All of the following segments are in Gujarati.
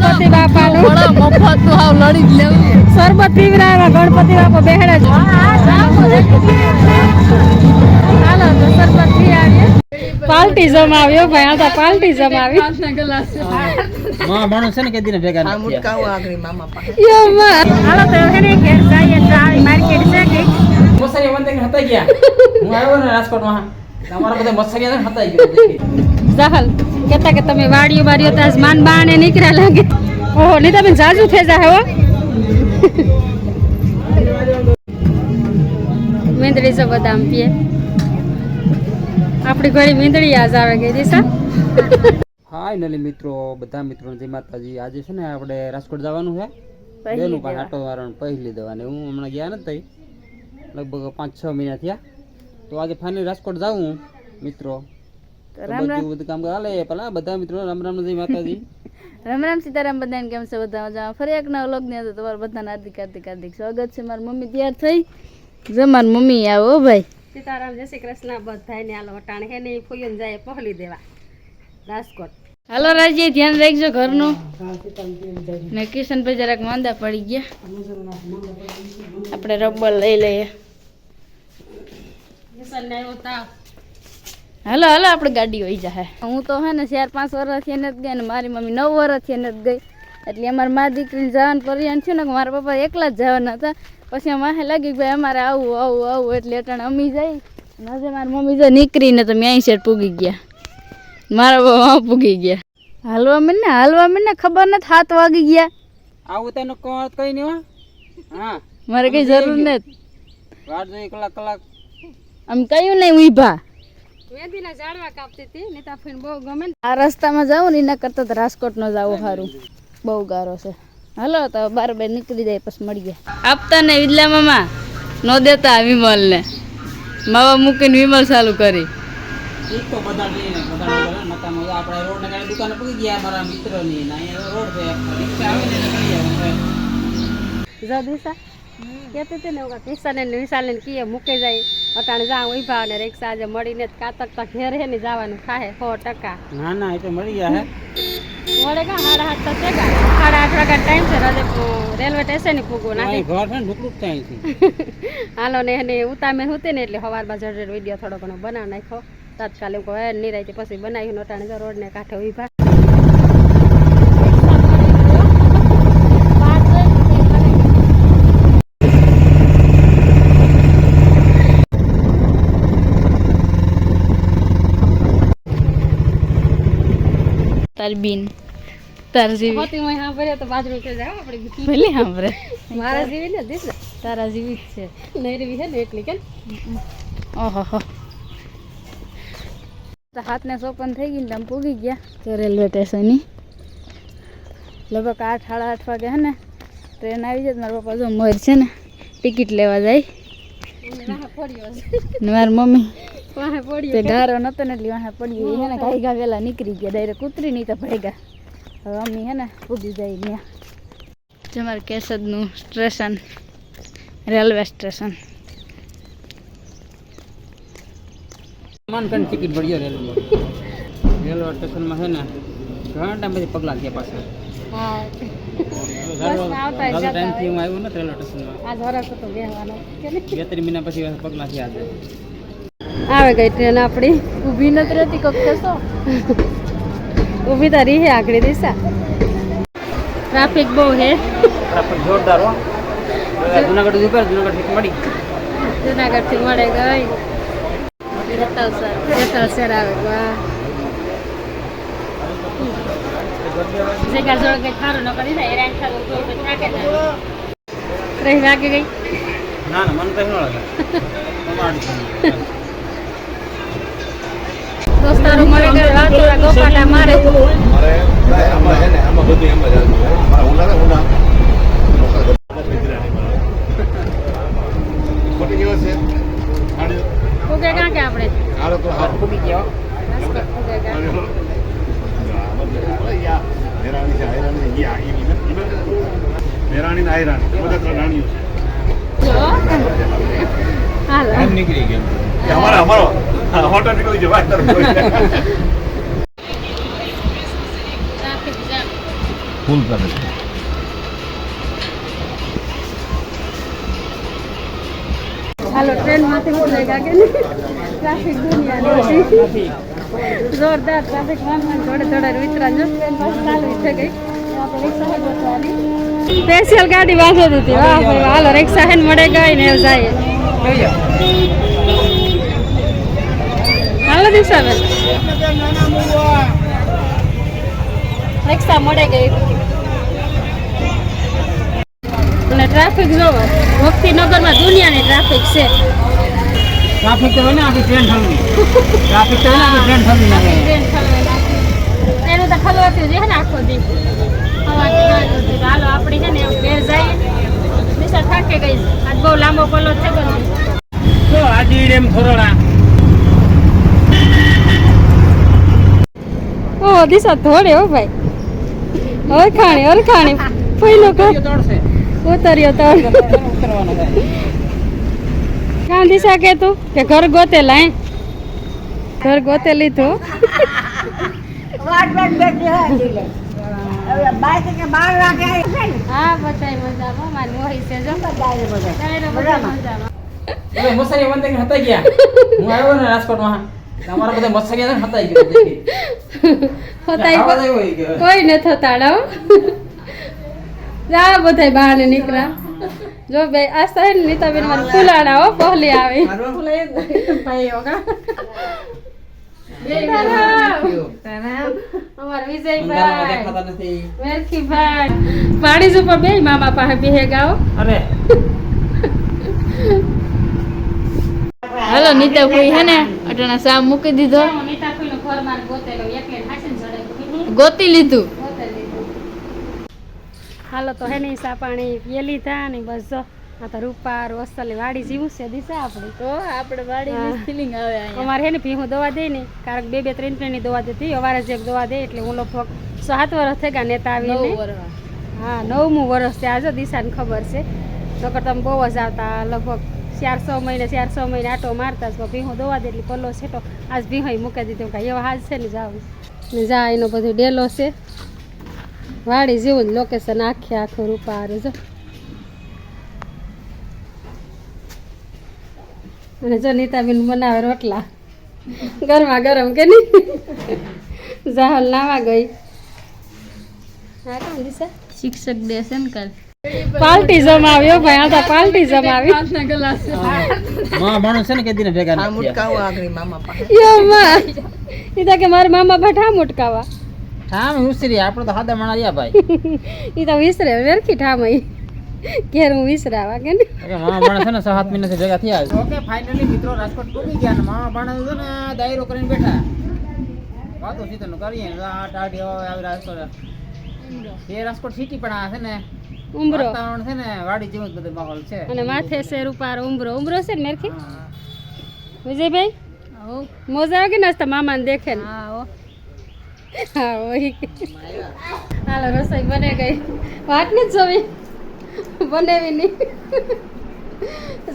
ગણપતિ બાપાનું. થોડા મફતનું હાવ લડી જ લેવું શરબત પીવડાવ્યા ગણપતિ બાપા બેહડા જ. હાલો તો શરબત પી આવીએ. પાલટી જમાવ્યો ભાઈ આ તો પાલટી જમાવી. માં માણસ છે ને કે દિને ભેગા આ નથી મુટકાઓ આગળ મામા પાસે. યો માં. હાલો તો હે ને ઘેર જઈએ તો માર્કેટ છે કે? મસારી વંદે કે હતા ગયા. હું આવ્યો ને રાજકોટમાં. તમારા બધા મસારી હતા જહલ કેતા કે તમે વાડીઓ વાડીઓ તાજ માન બાણે નીકળ્યા લાગે. ઓહો નહીં તમે જાજુ થઈ જાય હો. મીંદડી છે બદામ પીએ. આપણી ઘડી મીંદડી આજ આવે ગઈ દિશા ફાઇનલી મિત્રો બધા મિત્રો જય માતાજી. આજે છે ને આપણે રાજકોટ જવાનું છે. બેનું પણ આટો વાળાનું પહેલી દવાની. હું હમણાં ગયા નથી લગભગ પાંચ છ મહિના થયા. તો આજે ફાઇનલ રાજકોટ જાઉં મિત્રો. રામ રામ બધું બધું કામ હાલે પેલા બધા મિત્રો રામ રામ જય માતાજી. રામ રામ સીતારામ બધાને કેમ છે બધા મજામાં? ફરી એક નવ લગ્ન હતો અંદર બધાને હાર્દિક હાર્દિક હાર્દિક સ્વાગત છે. મારી મમ્મી તૈયાર થઈ. જો મારી મમ્મી આવો ભાઈ. સીતારામ જય શ્રી કૃષ્ણ. બધાય ને હાલો વટાણ હે ને ફોયન જાય પહોળી દેવા. રાજકોટ. હાલો રાજ્ય ધ્યાન રાખજો ઘરનું. ને કિશનભાઈ જરાક માંદા પડી ગયા. આપણે રબર લઈ લઈએ. હાલો હલો આપણે ગાડી હોય જાય હું તો હે ને ચાર પાંચ વર્ષથી એને જ ગઈ ને મારી મમ્મી નવ વર્ષથી એને જ ગઈ. એટલે અમારે મા દીકરીને જવાનું પરિયાન થયું ને કે મારા પપ્પા એકલા જ જવાના હતા. પછી અમારે લાગી કે ભાઈ અમારે આવું આવું આવું એટલે અટાણે અમી જાય. આજે મારી મમ્મી જો નીકળીને તો મેં અહીં સેટ પૂગી ગયા. મારા બાબા પૂગી ગયા. હાલવા મને હાલવા મને ખબર નથી હાથ વાગી ગયા. આવું તેનો કોણ કઈ નહીં હો. હા. મારે કઈ જરૂર નથી. વાટ જોઈ કલાક કલાક આમ કયું નહીં ઊભા મેંદીના ઝાડવા કાપતી હતી નીતા ફઈને બહુ ગમે ને. આ રસ્તામાં જાઉં ને એના કરતાં તો રાજકોટ ન જાવું સારું બહુ ગારો છે. હાલો તો બાર બાર નીકળી જાય પછી મળીએ આપતા ને વિદલા મામા ન દેતા વિમલ ને માવા મૂકીને વિમલ ચાલુ કરી. ઈ તો બધા લઈને બધા નકામો આપણે રોડ ને દુકાને પૂગી ગયા મારા મિત્રોની ને રોડ છે રિક્ષા આવે ને એટલે કરી આવે દિશા. કહેતી હતી ને કિશન ને વિશાલ ને કીએ મૂકે જાય. અટાણે જા ઊભા અને રિક્ષા આજે મળીને જ કાતક તક ઘેર હે ને જવાનું ખાહે સો ટકા. ના ના એ તો મળી ગયા હે. મળે કા હાડા હાથ તો છે કા? સાડા આઠ વાગ્યા ટાઈમ છે રાજે રેલવે સ્ટેશન પૂગવું નાખી. ઘર છે ને ઢુકડુક થાય છે હાલો ને એને ઉતામે હતી ને એટલે સવારમાં જડ વીડિયો થોડો ઘણો બનાવ નાખ્યો. તાત્કાલિક કહે નિરાય પછી બનાવી અટાણે રોડ ને કાંઠે ઊભા તારી બીન. તારા જેવી. હોતી મેં સાંભળ્યો તો બાજુ કે જાવ આપણે ભલે સાંભળે મારા જેવી ને દીસ તારા જેવી જ છે. નહેરવી છે ને એટલી કે ઓહો હાથને સોપન થઈ ગઈ ને તમે પૂગી ગયા. તો રેલવે સ્ટેશનની. લગભગ આઠ સાડા આઠ વાગે હે ને ટ્રેન આવી જાય મારા પપ્પા જો મોર છે ને ટિકિટ લેવા જાય. મારા મમ્મી તે નતો ને એટલે વાહે પડી હે ને ગાઈ ગા વેલા નીકળી ગયા. ડાયરેક્ટ કૂતરી નહીં તો ભેગા. હવે અમ્મી હે ને પૂગી જાય ત્યાં જમાર કેસદનું સ્ટેશન રેલવે સ્ટેશન. માન કરીને ટિકિટ ભર્યો રેલવે. રેલવે સ્ટેશનમાં છે ને ઘણા ટાઈમ પછી પગલા ગયા પાછા. હા. આવતા ટાઈમથી હું આવ્યો ને રેલવે સ્ટેશનમાં. આજ? બે ત્રણ મહિના પછી પગલા થયા છે. આવે ગઈ ટ્રેન આપણી. ઊભી નથી રહેતી કોક કહેશો ઊભી તારી હે આગળ દિશા. ટ્રાફિક બહુ હે. ટ્રાફિક જોરદાર હો. જુનાગઢ ઉપર જુનાગઢથી મળી. જુનાગઢથી મળે ગઈ. જેતલ સર આવે વાહ. જગ્યા જોડે કઈ ન કરી જાય રહી વાગે ગઈ? ના ના મને તો ન લાગે. તમારી દોસ્તારો મળી ગયા વાતોડા ગોપાટા મારે મારે આમાં છે ને આમાં બધું એમ જ હાલતું હોય. મારા ઉના ને ઉના ખોટી કેવો છે આને- ઉગે કાં કે આપણે આને તો હાથ પૂગી ગયા હો. રાજકોટ ઉગે કાં. આને તો- આ બધું આપણે યા મેરાણી છે આયરાણી છે યા ઈ બી- ઈ બી- મેરાણી ને આયરાણી એ બધા ત્રણ રાણીઓ છે જો હાલ એમ નીકળી ગયા એ અમારા અમારો જાય જામ ફૂલ કરે છે. હાલો ટ્રેનમાંથી ઉતરે કાકે ટ્રાફિક દુનિયાની જોરદાર ટ્રાફિક વાહન જોડે જોડે વિતરા જો ટ્રેન બસ ચાલુ છે ગઈ. સ્પેશિયલ ગાડી વાંચી દીધી વાહ ભાઈ હાલો રિક્ષા હે મળે ગઈ ને એવું જાય હાલો દિશાબેન રિક્ષા મળે ગઈ. અને ટ્રાફિક જોવો. ભક્તિનગરમાં દુનિયાની ટ્રાફિક છે. ટ્રાફિક તો હોય ને આખી ટ્રેન ઠલવી. ટ્રાફિક તો હોય ને ટ્રેન ઠલવી. નાખે ટ્રેન ઠલવાઈ નાખી. એનું તો ખલવાતું છે ને આખો દી. હાલો આપણી છે ને એવું ઘેર જઈએ. નિશા થાકે ગઈ. આજ બહુ લાંબો પલો છે તો આજી ડેમ થોરડા ઓ દિશા ધોડે હો ભાઈ. ઓળખાણી ઓળખાણી પહેલો કો. ઉતર્યો તો. કાં દિશા કે તું કે ઘર ગોતે લાય. ઘર ગોતે લીધું. હા બધાય મજામાં. મારી મોહી છે જો. બધાય મજામાં. બંધ હતા ગયા તમારા બધા ગયા. હતા ગયો. કે. કોઈ ન થતાડા હો જા બધાય બહાર નીકળ્યા. જો બે આ હે ને નીતાબેન મારી ફૂલાડા હો પહલી આવી. પાણી ઉપર બે મામા પાસે બેહે ગાઓ અરે. હાલો નીતા કોઈ હે ને. અટાણા સા મૂકી દીધો. ગોતી લીધું. હાલો તો હેની સા પાણી પીએ લીધા ને બસ આ તો રૂપા વસ્તલી વાડી જીવું છે દિશા આપણી. તો આપણે વાડી હા. ફિલિંગ આવે અમારે હે ને ભીહું દવા દે ને કારણ કે બે બે ત્રણ ત્રણની દવા દેતી અવારે જે દવા દે એટલે હું લગભગ સાત વર્ષ થઈ ગયા નેતા આવીને. હા નવમું વર્ષ છે. આજે દિશાને ખબર છે. નકર તમે બહુ જ આવતા લગભગ ચાર છ મહિને ચાર છ મહિને આટો મારતા જ ભીહો દોવા દે એટલે પલ્લો છે તો આજ ભીહો મૂકી દીધું કાંઈ એવા હાજ છે ને જાવ. ને જા, એનો બધો ડેલો છે. વાડી જેવું જ લોકેશન આખે આખું રૂપારે જો અને જો નીતાબેન બનાવે રોટલા. ગરમા ગરમ કે નહીં? જાહલ નાવા ગઈ. હા દિશા શિક્ષક દે છે ને કાલ. પાર્ટી આવ્યો ભાઈ આ પાર્ટીઝમ પાર્ટી જમાવી માં માણસ છે ને કે દીને ભેગા આ મુટકાવો. આગળ મામા પાસે. યો માં. ઈ તો કે મારા મામા ભઠા મુટકાવા. હા મેં ઉસરી આપણે તો હાદા માણા રહ્યા ભાઈ. ઈ તો વિસરે વેરખી ઠામઈ ઘેર હું વિસરાવા કે ને મામા માણસ છે ને છ સાત મહિનાથી ભેગા થયા ઓકે ફાઇનલી મિત્રો રાજકોટ પૂકી ગયા ને મામા માણસ છે ને દાયરો કરીને બેઠા. વાતો સીધો કરીએ. આ ટાઢી આવી રાજકોટ. એ રાજકોટ સિટી પણ આ છે ને ઉમરો. વાતાવરણ છે ને વાડી જેવું જ બધું માહોલ છે. અને માથે શેર રૂપાર ઉમરો. ઉમરો છે ને મેરખી વિજયભાઈ? મોજા આવે કે નાસ્તા મામાને દેખે ને? હા ઓય. હાલો રસોઈ બને ગઈ. વાત ને જ જોવી? બનાવી નહીં.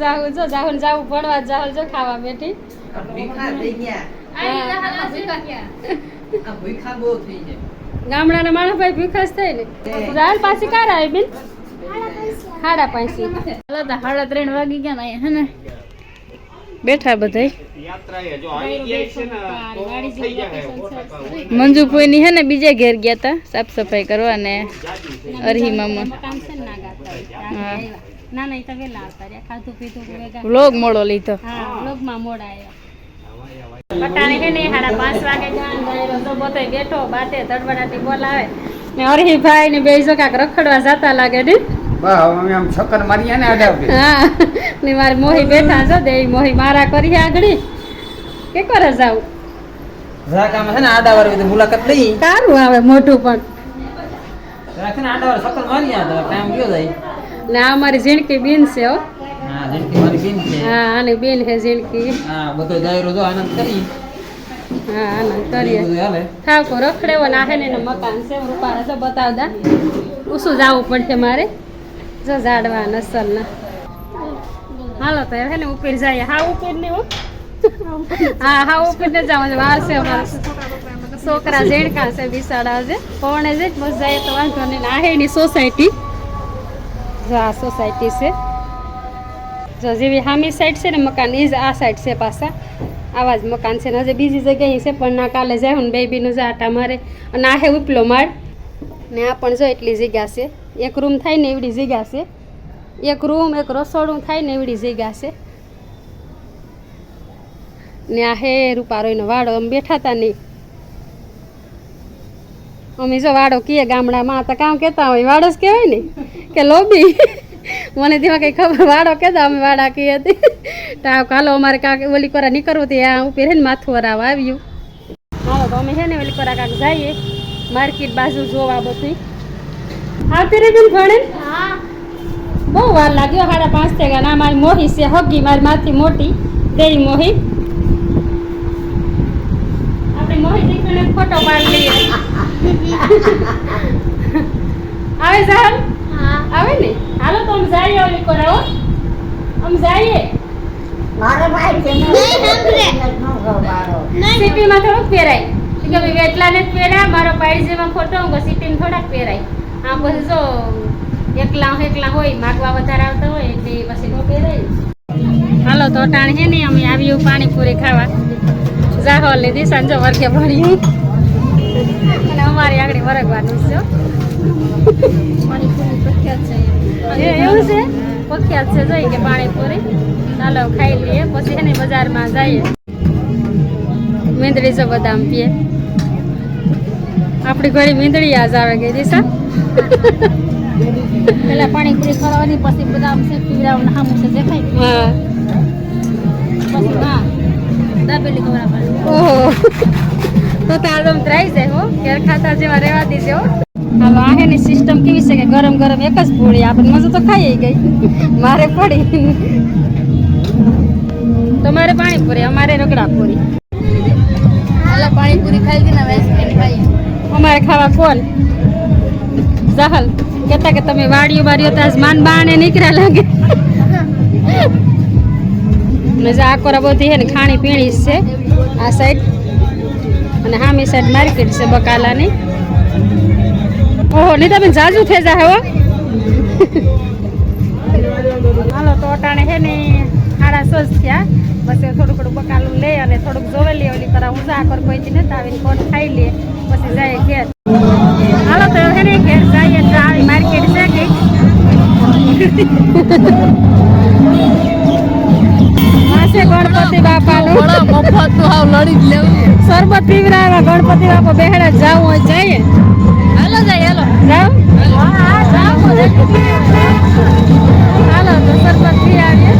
જાહુ જો જાહુ જાવું ભણવા જાહુ જો ખાવા બેઠી. ભીખા થઈ ગયા. આ ભીખા બહુ થઈ જાય ગામડાના માણસ ભાઈ ભીખાસ થાય ને. રાલ પાછી કાર આવી બેન. સાડા પાંચી. હાલો તો સાડા ત્રણ વાગી ગયા ને અહીંયા હે ને? બેઠા બધા ની હે ને બીજે ઘેર ગયા તા સાફ સફાઈ કરવા ને અરહી મામા કામ છે ને નાગા હા. ના ના એ તો વેલા આવતા રહ્યા. ખાધું પીધું વેગા વ્લોગ મોડો લીધો. વ્લોગમાં મોડા આવ્યા. પટાણે છે ને સાડા પાંચ વાગે ગાન ગાયરો તો બધોય બેઠો બાતે ધડબડાટી બોલાવે. ને હરહીભાઈ ને બે કાક રખડવા જતા લાગે ને. હા મારી મોહી બેઠા છો દે મોહી મારા કરી આગળ. કે કરે જાવ? જરાક આમ છે ને આડાવાર બધી મુલાકાત લઈ. સારું આવે મોઢું પણ. જરાક છે ને આડાવાર છક્કર મારીએ ટાઈમ ગયો જાય. ને આ મારી ઝીણકી બેન છે હો. હા હા આની બેન છે ઝીણકી. હા બધો દાયરો જો આનંદ કરી. હા આનંદ કરીએ. બધું હાલે. ઠાકો રખડેવો ના હે ને મકાન છે રૂપારે તો બતાવતા. ઉસું જવું પડશે મારે. જો ઝાડવા નસલના હાલો તો હે ને ઉપર જાય હા ઉપર ને હો. હા હા ઉપર ને જવાનું વાર છે વાર છોકરા ઝેણકા છે બિસાડા છે. પવને છે બસ જાય તો વાંધો નહીં. આ એની સોસાયટી જો આ સોસાયટી છે. જો જેવી હામી સાઈડ છે ને, મકાન એ જ આ સાઈડ છે પાછા. આવા જ મકાન છે ને, હજી બીજી જગ્યાએ છે, પણ ના કાલે જાય ને બેબીનું આટા મારે. અને આ હે ઉપલો માળ. ને આ પણ જો એટલી જગ્યા છે. એક રૂમ થાય ને એવડી જગ્યા છે. એક રૂમ એક રસોડું થાય ને એવડી જગ્યા છે. ને આ હે રૂપારોયનો વાડો. અમે બેઠા હતા નહીં અમે જો વાડો કીએ ગામડામાં તો કામ કહેતા હોય, વાડો જ કહેવાય ને, કે લોબી. મને તેમાં કંઈ ખબર વાળો કહેતા અમે વાડા કહીએ હતી. તો કાલો અમારે કાંક ઓલી કોરા નીકળવું તે આ ઉપર ને માથું વરાવ આવ્યું. હાલો તો અમે છે ને ઓલી કોરા કાંક જઈએ માર્કેટ બાજુ જોવા બધી આવતી રહેજો ભણે? બહુ વાર લાગ્યો સાડા પાંચ થઈ ના મારી મોહી છે હગી મારી માથી મોટી દેવી મોહી. આપણે મોહી દીકરીને ફોટો પાડી લઈએ. આવે જાલ આવે ને. હાલો તો અમે જઈએ ઓલી કરાવો અમે જઈએ. સિટીમાં થોડુંક પહેરાય. કે ભાઈ વેટલાને જ પહેરાય મારો જેમાં ખોટો હું સિટીમાં થોડાક પહેરાય. આ પછી જો એકલા એકલા હોય માગવા વધારે આવતા હોય એટલે પછી નો પહેરાય. હાલો તો ટાણ હે ને અમે આવ્યું પાણીપુરી ખાવા. જાહોલની દિશા જો વર્ગે ભણ્યું અમારી આગળ વરગવાનું છે. પાણીપુરી પ્રખ્યાત છે. એવું છે? પ્રખ્યાત છે જોઈ કે પાણીપુરી ચાલો ખાઈ લઈએ પછી એને બજારમાં જઈએ. મીંદડી જો બદામ પીએ. આપણી ઘડી મીંદડી આજ આવે ગઈ દિશા પેલા પાણીપુરી ખવડાવવાની પછી બદામ છે પીવડાવવાનું હામું છે દેખાય? હા. પછી હા દાબેલી ખવડાવવાની. ઓહો. તો તો આદમ ત્રાઈ જાય હો. ઘેર ખાતા જેવા રહેવા દીધે હો. હાલો આહેની સિસ્ટમ કેવી છે કે ગરમ ગરમ એક જ પૂળી આપણે મજા તો ખાઈ ગઈ. મારે પડી. તમારે પાણીપુરી અમારે રગડા પૂરી. હાલો પાણીપુરી ખાઈ ગઈ ને આઈસ્ક્રીમ ખાઈએ અમારે ખાવા કોણ જહલ કહેતા કે તમે વાડીઓ વાડીઓ તાજ માન બાણે નીકળ્યા લાગે. ને જે આકોરા બધી છે ને ખાણી પીણી છે. આ સાઈડ અને હામી સાઈડ માર્કેટ છે બકાલાની. ઓહો, નીતાબેન જાજુ થઈ જાય હો. હાલો, તો અટાણે હે ને સાડા સોસ થયા. પછી થોડું થોડું બકાલું લે અને થોડુંક જોવે લે ઓલી કરા હું જા કર કોઈ દી નથી આવીને કોટ ખાઈ લે. પછી જાય ઘેર. હાલો, તો હે ને, ઘેર જઈએ આવી માર્કેટ છે કે? છે ગણપતિ બાપાનું. મફતનું હાવ લડી જ લેવું શરબત પીવડાવ્યા ગણપતિ બાપા બેહડા જાવ હોય જઈએ. હાલો જાય હાલો. જાવ હાલો તો શરબત પી આવીએ.